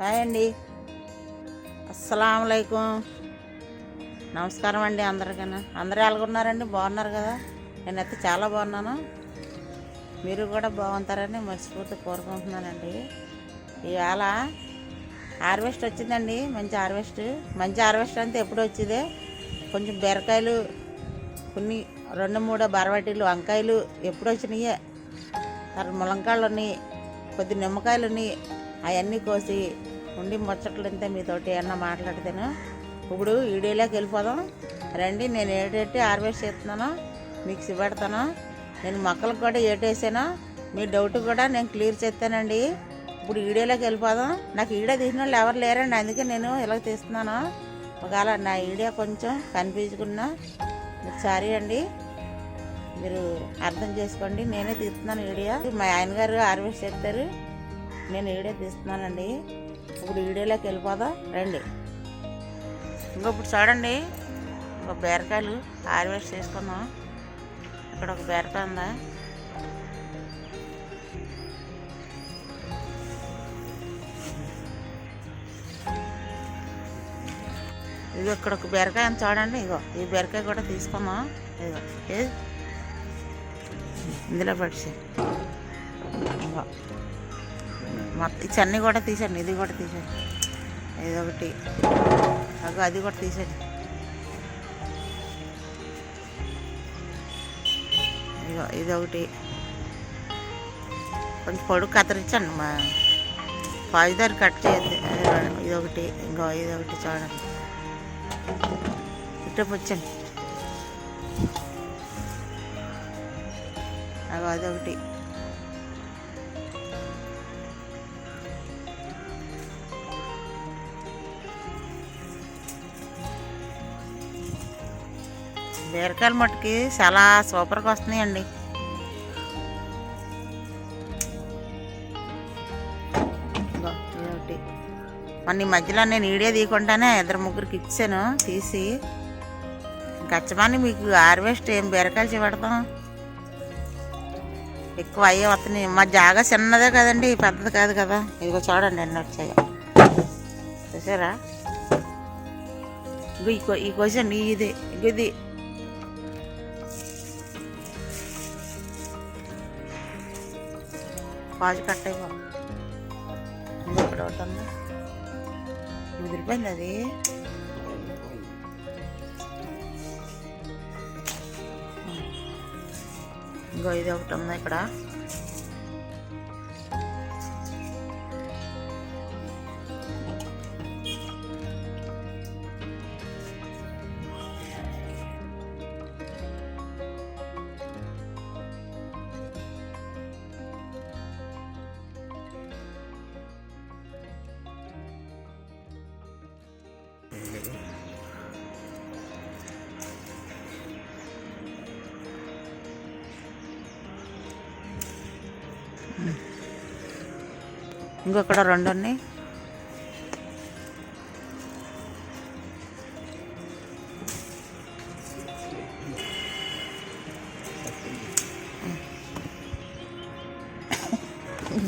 Hi అండి. అస్సలంకం నమస్కారం అండి అందరికైనా అందరూ ఎలాగున్నారండి? బాగున్నారు కదా? నేనైతే చాలా బాగున్నాను. మీరు కూడా బాగుంటారని మర్చిపోతే కోరుకుంటున్నానండి. ఇవాళ హార్వెస్ట్ వచ్చిందండి మంచి హార్వెస్ట్. మంచి హార్వెస్ట్ అంతా ఎప్పుడు వచ్చిందే? కొంచెం బీరకాయలు కొన్ని రెండు మూడు బరవటీలు వంకాయలు ఎప్పుడు వచ్చినాయే? తర్వాత ములంకాయలు ఉన్నాయి కొద్ది నిమ్మకాయలు ఉన్నాయి అవన్నీ కోసి ఉండి ముచ్చట్లు అంతే మీతోటి ఏమన్నా మాట్లాడితేను. ఇప్పుడు ఈడేలోకి వెళ్ళిపోదాం. రండి నేను ఏటేటి హార్వెస్ట్ చేస్తున్నానో మీకు చూపెడతాను నేను మొక్కలకు కూడా ఏటేసానో మీ డౌట్ కూడా నేను క్లియర్ చేస్తానండి. ఇప్పుడు ఈడేలోకి వెళ్ళిపోదాం. నాకు ఈడ తీసిన వాళ్ళు ఎవరు లేరండి అందుకే నేను ఇలా తీస్తున్నాను. ఒకవేళ నా ఈడియా కొంచెం కన్ఫ్యూజ్గా సారీ అండి. మీరు అర్థం చేసుకోండి నేనే తీస్తున్నాను ఈడియా మా ఆయన గారు హార్వెస్ట్ చేస్తారు. నేను ఈడే తీస్తున్నానండి. ఇప్పుడు వీడియోలోకి వెళ్ళిపోదా రండి. ఇంకో ఇప్పుడు చూడండి ఇంకో బీరకాయలు హార్వెస్ట్ చేసుకుందాం. ఇక్కడ ఒక బీరకాయ ఉందా. ఇది ఇక్కడ ఒక బీరకాయ అని చూడండి ఇగో ఈ బీరకాయ కూడా తీసుకున్నాం ఇగో ఇందులో పడిచి ఇగో మొత్తం ఈ చెన్నీ కూడా తీసేయండి ఇది కూడా తీసేయండి. ఇది ఒకటి. అగో అది కూడా తీసండి ఇగో ఇది ఒకటి. కొంచెం పొడుగు కత్తిరించండి మా పాయిదారి కట్ చేయద్దు. ఇది ఒకటి ఇంకో ఇది ఒకటి చూడండి. ఇట్టే వచ్చండి అగో అదొకటి బీరకాయల మట్టుకి చాలా సూపర్గా వస్తున్నాయండి. ఇగో మొన్న ఈ మధ్యలో నేను వీడియో తీయకుండానే ఇద్దరు ముగ్గురికి ఇచ్చాను తీసి. గచ్చమని మీకు హార్వెస్ట్ ఏం బీరకాయలు చూపెడతాం? ఎక్కువ అయ్యే వస్తున్నాయి. మా జాగా చిన్నదే కదండి పెద్దది కాదు కదా. ఇదిగో చూడండి ఎన్ని వచ్చాయో చూసారా? ఇగో ఈ కో- ఈ క్వశ్చన్ ఇది. ఇగో ఇది. పాజు కట్ అయిపో ఇది ఇక్కడ ఒకటి ఉంది. ముదిరిపోయింది అది. ఇంకో ఇది ఒకటి ఉంది ఇక్కడ. ఇంకో రెండు ఉన్నాయి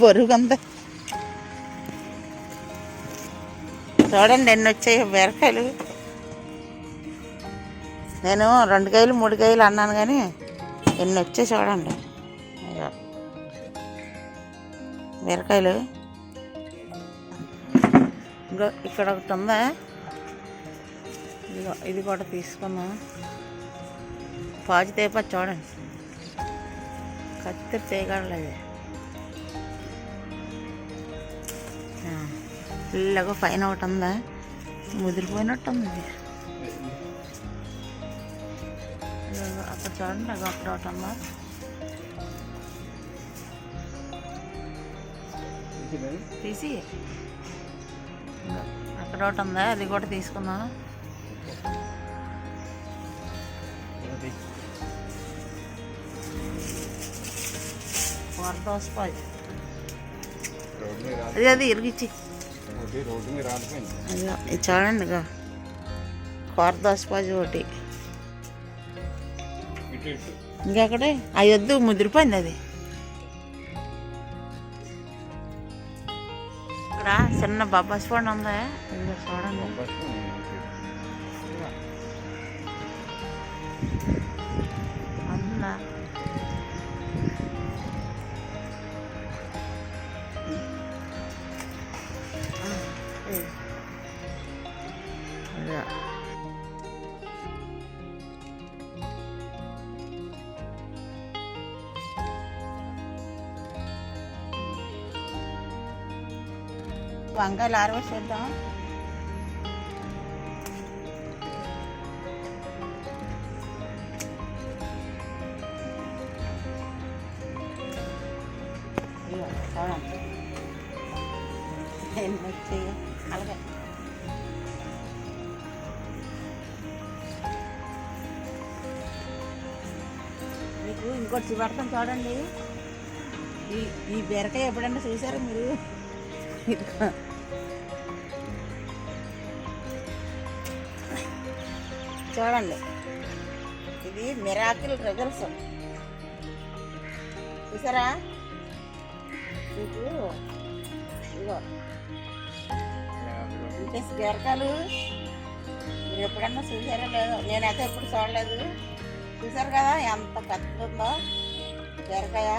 బరువుగా చూడండి ఎన్ని వచ్చాయి బీరకాయలు. నేను రెండు కాయలు మూడు కాయలు అన్నాను కానీ ఎన్ని వచ్చాయి చూడండి. బీరకాయలు. ఇంకో ఇక్కడ ఒకటి ఉందా? ఇదిగో ఇది కూడా తీసుకుందాం. పాజు తేప చూడండి. కత్తిరి చేయగలలేదు ఇలాగో పైన ఒకటి ఉందా? ముదిరిపోయినట్టు ఉంది. ఇదిగో అక్కడ చూడండి అక్కడ అక్కడ ఒకటి ఉందా? తీసి. ఇదిగో అక్కడ ఒకటి ఉందా? అది కూడా తీసుకుందాం వరద అది అది ఇరిగిచ్చి. ఒకటి చూడండి ఇక కూర దోసపాజు ఒకటి. ఇంకెక్కడే? అవి వద్దు ముదిరిపోయింది అది. చిన్న బొబ్బాసి పండు ఉందా ఇదిగో చూడండి ఉంది. ఇదిగో. వంకాయలు ఆరవేసేద్దాం చూడండి అలాగే. మీకు ఇంకోటి చూపెడతాం చూడండి. ఈ ఈ బీరకాయ ఎప్పుడన్నా చూసారా మీరు? ఇదిగో. చూడండి. ఇది మిరాకిల్ రిజల్ట్స్. చూసారా? మీకు ఇదిగో. అంటే బీరకాయలు మీరు ఎప్పుడన్నా చూసారా లేదో నేనైతే ఎప్పుడు చూడలేదు. చూసారు కదా ఎంత పెద్ద ఉందో బీరకాయ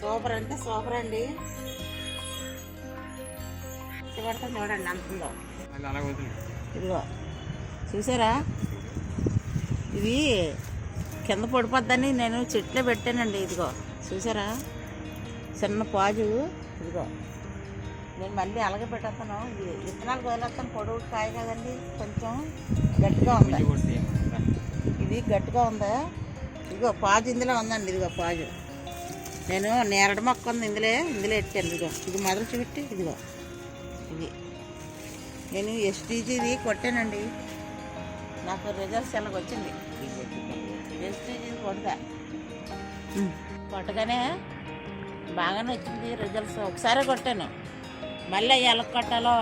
సూపర్ అంటే సూపర్ అండి. చూడండి అది అలా వదిలి ఇదిగో చూసారా? ఇవి కింద పడిపోద్దని నేను చెట్లో పెట్టానండి ఇదిగో. చూసారా? చిన్న పాజు ఇదిగో. నేను మళ్ళీ అలాగే పెట్టేస్తాను. ఇది విత్తనాలు వదిలేస్తాను. పొడవు కాయ కదండి కొంచెం గట్టిగా ఉంది. ఇది గట్టిగా ఉందా. ఇదిగో పాజు ఇందులో ఉందండి ఇదిగో పాజు. నేను నేరడు మొక్క ఉంది ఇందులో ఇందులో ఎట్టాను ఇదిగో. ఇది మొదలు చూపెట్టి ఇదిగో. ఇది నేను ఎస్టీజీది కొట్టానండి. నాకు రిజల్ట్స్ ఎలాగ వచ్చింది. ఎస్టీజీది కొడతా. కొట్టగానే బాగానే వచ్చింది రిజల్ట్స్ ఒకసారి కొట్టాను. మళ్ళీ ఎలా కొట్టాలో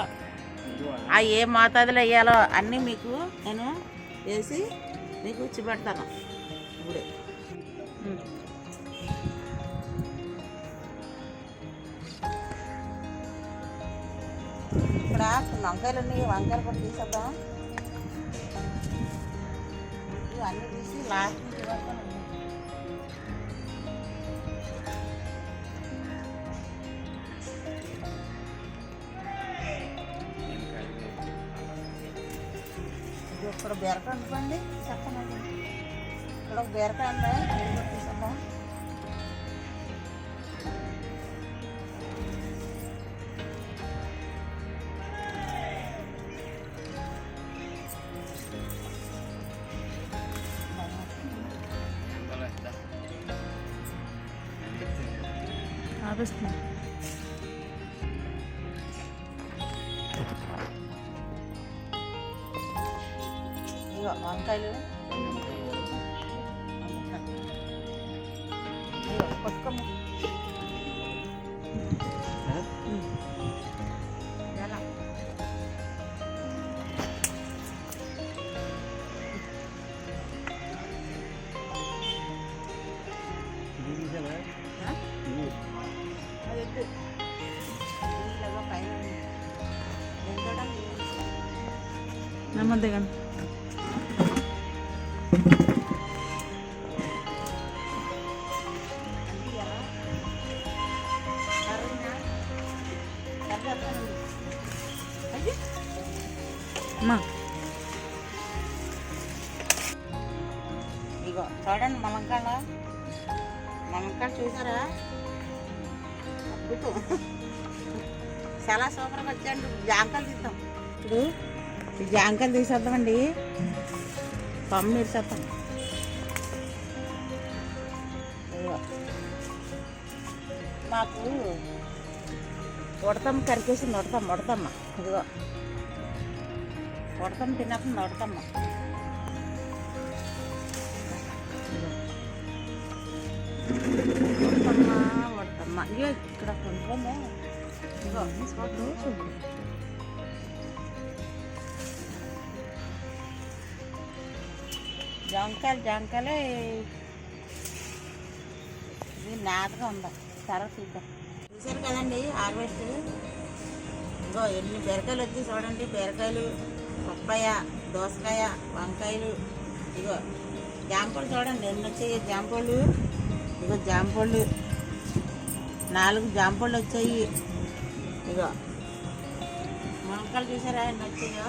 ఆ ఏ మోతాదులో వేయాలో అన్నీ మీకు నేను వేసి మీకు చూపెడతాను ఇప్పుడే. ఇక్కడ కొన్ని వంకాయలు ఉన్నాయి వంకాయలు కూడా తీసేద్దాం ఇవి అన్నీ తీసి లాస్ట్ చూపెడతానండి ఇది ఇక్కడ బీరకాయ అనుకోండి చెప్పండి ఇక్కడ ఒక బీరకాయ ఉందా ఇదిగో వంకాయలు ఇదిగో పట్టుకోమ్మ ఎలా ఆ? అది వద్దు. ఇలాగ అమ్మా. ఇగో చూడండి మలంకాడ. మలంకాడ చూసారా? అద్భుతం. చాలా సూపర్గా వచ్చాయండి. జాంకాయలు తీద్దాం. ఇప్పుడు జాంకాయలు తీసేద్దామండి. ఇరిసేద్దాం ఇదిగో. మాకు ఉడతమ్మ కరికేసింది ఉడతమ్మ ఉడతమ్మ. ఇదిగో. ఉడతమ్మ తిన్నప్పుడు ఉడతమ్మ. ఉడతమ్మ ఉడతమ్మ. ఇగో ఇక్కడ కొంచెమే ఇదిగో తీసుకోవద్దు జాంకాయలు జాంకాయలే ఇది నాదగా ఉందా. తర్వాత చూద్దాం చూసారు కదండి హార్వెస్ట్ ఇంకో ఎన్ని బీరకాయలు వచ్చి చూడండి బీరకాయలు పప్పాయ దోసకాయ వంకాయలు. ఇగో జాంపళ్ళు చూడండి ఎన్ని వచ్చాయి జాంపళ్ళు? ఇగో జాంపళ్ళు. నాలుగు జాంపళ్ళు వచ్చాయి. ఇగో మునక్కాయలు చూసారా ఎన్ని వచ్చాయో?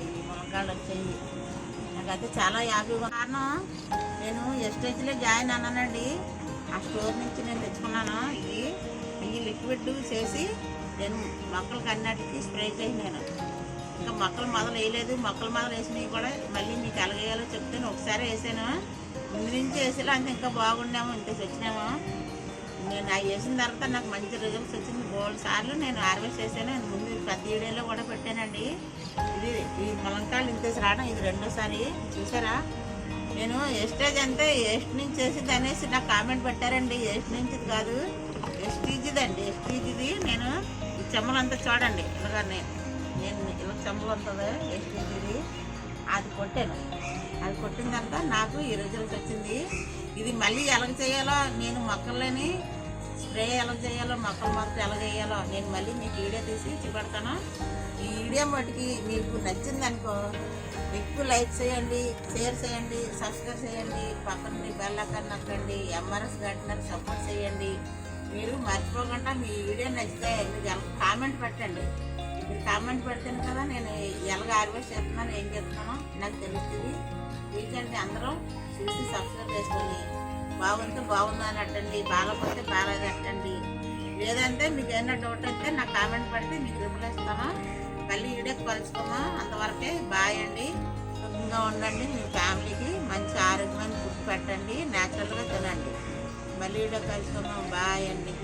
ఈ మునక్కాయలు వచ్చాయి. నాకైతే చాలా హ్యాపీగా కారణం నేను ఎస్టేజ్లో జాయిన్ అన్నానండి. ఆ స్టోర్ నుంచి నేను తెచ్చుకున్నాను. లిక్విడ్ చేసి నేను మొక్కలకి అన్నిటికీ స్ప్రే చేసినాను ఇంకా మొక్కలు మొదలు వేయలేదు. మొక్కలు మొదలు వేసినవి కూడా మళ్ళీ మీకు ఎలాగేయాలో చెప్తాను. ఒకసారి వేసాను. ముందు నుంచి వేసేలా అంత ఇంకా బాగున్నాము ఇంత వచ్చినాము నేను అవి వేసిన తర్వాత నాకు మంచి రిజల్ట్స్ వచ్చింది. బోల్డ్ సార్లు నేను హార్వెస్ట్ చేశాను. ముందు ప్రతి వీడియోలో కూడా పెట్టానండి. ఇది ఈ ములంకాయలు ఇంతేసి రావడం ఇది రెండోసారి. చూసారా? నేను ఎస్టేజ్ అంతే ఎస్ట్ నుంచి వేసింది అనేసి నాకు కామెంట్ పెట్టారండి. ఎస్ట్ నుంచి కాదు. ఎస్టీజీదండి అండి ఎస్టీజీది నేను ఈ చెమ్మలంతా చూడండి. ఇలాగా నేను నేను ఇలా చెమ్మలు ఉంటుంది ఎస్టీజీది అది కొట్టాను. అది కొట్టిన తర్వాత నాకు ఈ రిజల్ట్ వచ్చింది. ఇది మళ్ళీ ఎలాగ చేయాలో నేను మొక్కలని స్ప్రే ఎలా చేయాలో మొక్కలు మొత్తం ఎలా చేయాలో నేను మళ్ళీ మీకు వీడియో తీసి చూపెడతాను. ఈ వీడియో మటుకి మీకు నచ్చింది అనుకో ఎక్కువ లైక్ చేయండి షేర్ చేయండి సబ్స్క్రైబ్ చేయండి పక్కన బెల్ అక్కడ నొక్కండి ఎంఆర్ఎస్ గట్టిన సపోర్ట్ చేయండి. మీరు మర్చిపోకుండా మీ వీడియో నచ్చితే మీరు కామెంట్ పెట్టండి. మీరు కామెంట్ పెడితేనే కదా నేను ఎలాగ హార్వెస్ట్ చేస్తున్నాను ఏం చేస్తున్నానో నాకు తెలుస్తుంది. వీళ్ళంటే అందరూ చూసి సబ్స్క్రైబ్ చేసుకోండి. బాగుంటే బాగుంది అని అట్టండి బాగాలేకపోతే బాగాలేదు అట్టండి. లేదంటే మీకు ఏమైనా డౌట్ అయితే నాకు కామెంట్ పెడితే మీకు రిప్లై ఇస్తాను. మళ్ళీ వీడియో కలుసుకుందాం. అంతవరకే బాయ్ అండి. సుఖంగా ఉండండి మీ ఫ్యామిలీకి మంచి ఆరోగ్యమైన ఫుడ్ పెట్టండి న్యాచురల్గా తినండి. మళ్ళీ వీడియో కలుసుకుందాం. బాయ్ అండి.